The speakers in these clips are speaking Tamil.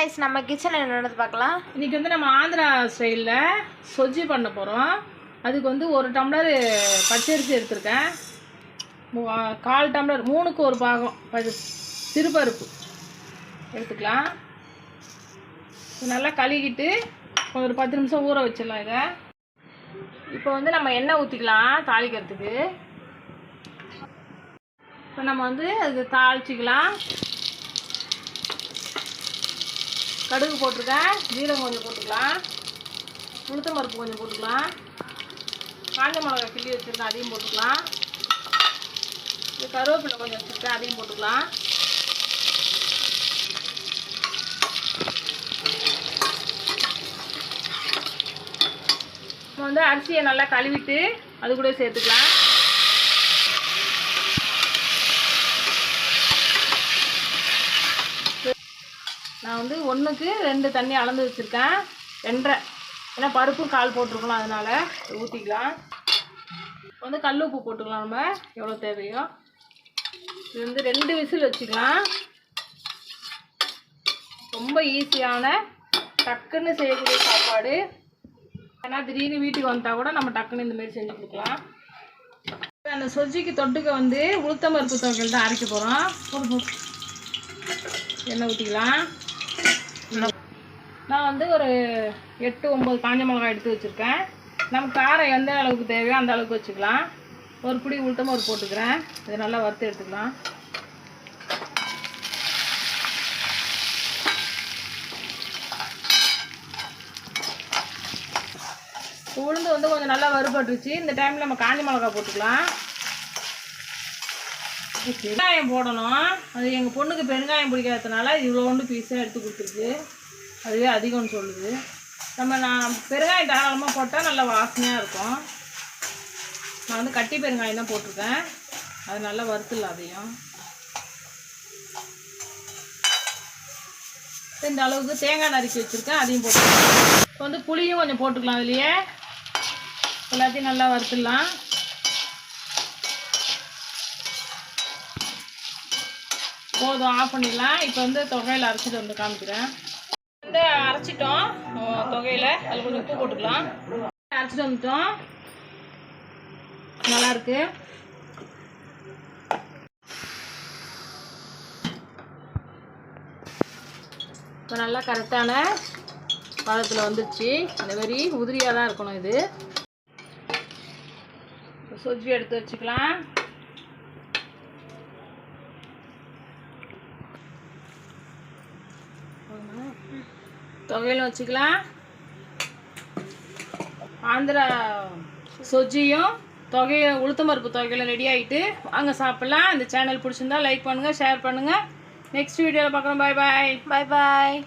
கைஸ் நம்ம கிச்சனில் என்னென்னு பார்க்கலாம்? இன்னைக்கு வந்து நம்ம ஆந்திரா ஸ்டைலில் சொஜ்ஜி பண்ண போகிறோம் அதுக்கு வந்து ஒரு டம்ளர் பச்சரிசி எடுத்திருக்கேன். கால் டம்ளர் மூணுக்கு ஒரு பாகம். சிறுபருப்பு. எடுத்துக்கலாம். நல்லா கழுகிட்டு ஒரு பத்து நிமிஷம் ஊற வச்சிடலாம் இதை. இப்போ வந்து நம்ம எண்ணெய் ஊற்றிக்கலாம் தாளிக்கிறதுக்கு. இப்போ நம்ம வந்து அது தாளிச்சிக்கலாம். கடுகு போட்டிருக்கேன். ஜீரகம் கொஞ்சம் போட்டுக்கலாம். உளுத்தம் பருப்பு கொஞ்சம் போட்டுக்கலாம். காஞ்ச மிளகா கிள்ளி வச்சுருக்கேன் அதையும் போட்டுக்கலாம். இது கருவேப்பிலை கொஞ்சம் வச்சுருக்கேன் அதையும் போட்டுக்கலாம். நம்ம வந்து அரிசியை நல்லா கழுவிட்டு அது கூட சேர்த்துக்கலாம். நான் வந்து ஒன்றுக்கு ரெண்டு தண்ணி அளந்து வச்சுருக்கேன். ரெண்டரை. ஏன்னா பருப்பும் கால் போட்டிருக்கலாம் அதனால் ஊற்றிக்கலாம் வந்து கல் உப்பு போட்டுக்கலாம் நம்ம. எவ்வளோ தேவையோ. இது வந்து ரெண்டு விசில் வச்சுக்கலாம். ரொம்ப ஈஸியான டக்குன்னு செய்யக்கூடிய சாப்பாடு. ஏன்னா திடீர்னு வீட்டுக்கு வந்தால் கூட நம்ம டக்குன்னு இந்த மாதிரி செஞ்சு கொடுக்கலாம். அந்த சொஜ்ஜிக்கு தொட்டுக்க வந்து உளுத்தம் பருப்பு தொகையில் தான் அரைக்க போகிறோம் எண்ணெய் ஊற்றிக்கலாம் நான் வந்து ஒரு எட்டு ஒம்பது காஞ்ச மிளகாய் எடுத்து வச்சுருக்கேன். நம்ம காரம் எந்த அளவுக்கு தேவையோ அந்த அளவுக்கு வச்சுக்கலாம். ஒரு பிடி உளுத்தம் ஒரு போட்டுக்கிறேன். இது நல்லா வறுத்து எடுத்துக்கலாம். உளுந்து வந்து கொஞ்சம் நல்லா வறுபட்டுருச்சு. இந்த டைமில் நம்ம காஞ்ச மிளகாய் போட்டுக்கலாம். வெங்காயம் போடணும். அது எங்கள் பொண்ணுக்கு பெருங்காயம் பிடிக்காததுனால இவ்வளோண்டு பீஸாக எடுத்து கொடுத்துருக்கு. அதுவே அதிகம்னு சொல்லுது. நம்ம நான் பெருங்காயம் தாராளமாக போட்டால் நல்லா வாசனையாக இருக்கும். நான் வந்து கட்டி பெருங்காயம் தான் போட்டிருக்கேன். அது நல்லா வறுத்துல அதையும். இந்த அளவுக்கு தேங்காய் நறுக்கி வச்சுருக்கேன் அதையும் போட்டுக்கலாம். இப்போ வந்து புளியும் கொஞ்சம் போட்டுக்கலாம் அதுலேயே. எல்லாத்தையும் நல்லா வறுத்துடலாம். போதும் ஆஃப் பண்ணிடலாம். இப்போ வந்து தொகையில் அரைச்சிட்டு வந்து காமிக்கிறேன். வந்து அரைச்சிட்டோம். தொகையில். அதில் கொஞ்சம் உப்பு போட்டுக்கலாம். அரைச்சிட்டு வந்துட்டோம். நல்லா இருக்கு இப்போ நல்லா கரெக்டான பழத்தில் வந்துடுச்சு இந்த மாதிரி உதிரியாக தான் இருக்கணும் இது. இப்போ சொஜ்ஜி எடுத்து வச்சுக்கலாம். தொகையிலும் வச்சுக்கலாம். ஆந்திரா சொஜ்ஜியும் தொகையை உளுத்தம்பருப்பு தொகையில் ரெடி ஆகிட்டு வாங்க சாப்பிட்லாம். இந்த சேனல் பிடிச்சிருந்தா லைக் பண்ணுங்கள் ஷேர் பண்ணுங்கள் நெக்ஸ்ட் வீடியோவில் பார்க்குறோம். பாய் பாய் பாய் பாய்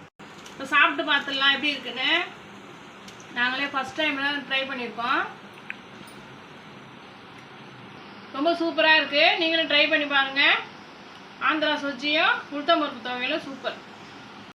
இப்போ சாப்பிட்டு பார்த்துடலாம். எப்படி இருக்குன்னு? நாங்களே ஃபஸ்ட் டைம் தான் ட்ரை பண்ணியிருக்கோம். ரொம்ப சூப்பராக இருக்குது நீங்களும் ட்ரை பண்ணி பாருங்கள் ஆந்திரா சொஜ்ஜியும் உளுத்தம்பருப்பு தொகையிலும் சூப்பர்